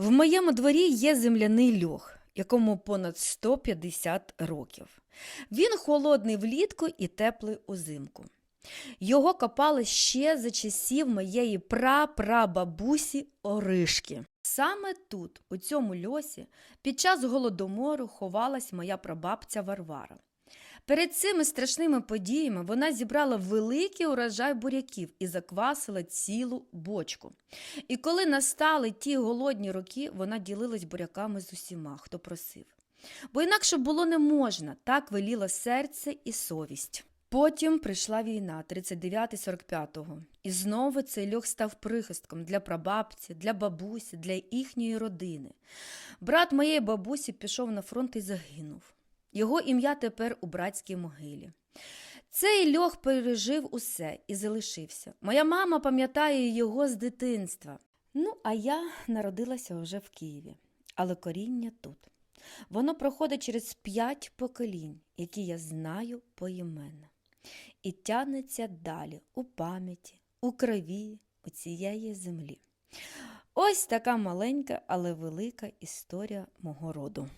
В моєму дворі є земляний льох, якому понад 150 років. Він холодний влітку і теплий узимку. Його копали ще за часів моєї прапрабабусі Оришки. Саме тут, у цьому льосі, під час голодомору ховалась моя прабабця Варвара. Перед цими страшними подіями вона зібрала великий урожай буряків і заквасила цілу бочку. І коли настали ті голодні роки, вона ділилась буряками з усіма, хто просив. Бо інакше було не можна, так веліло серце і совість. Потім прийшла війна 39-45-го. І знову цей льох став прихистком для прабабці, для бабусі, для їхньої родини. Брат моєї бабусі пішов на фронт і загинув. Його ім'я тепер у братській могилі. Цей льох пережив усе і залишився. Моя мама пам'ятає його з дитинства. Ну, а я народилася вже в Києві, але коріння тут. Воно проходить через п'ять поколінь, які я знаю поіменно, і тягнеться далі у пам'яті, у крові, у цієї землі. Ось така маленька, але велика історія мого роду.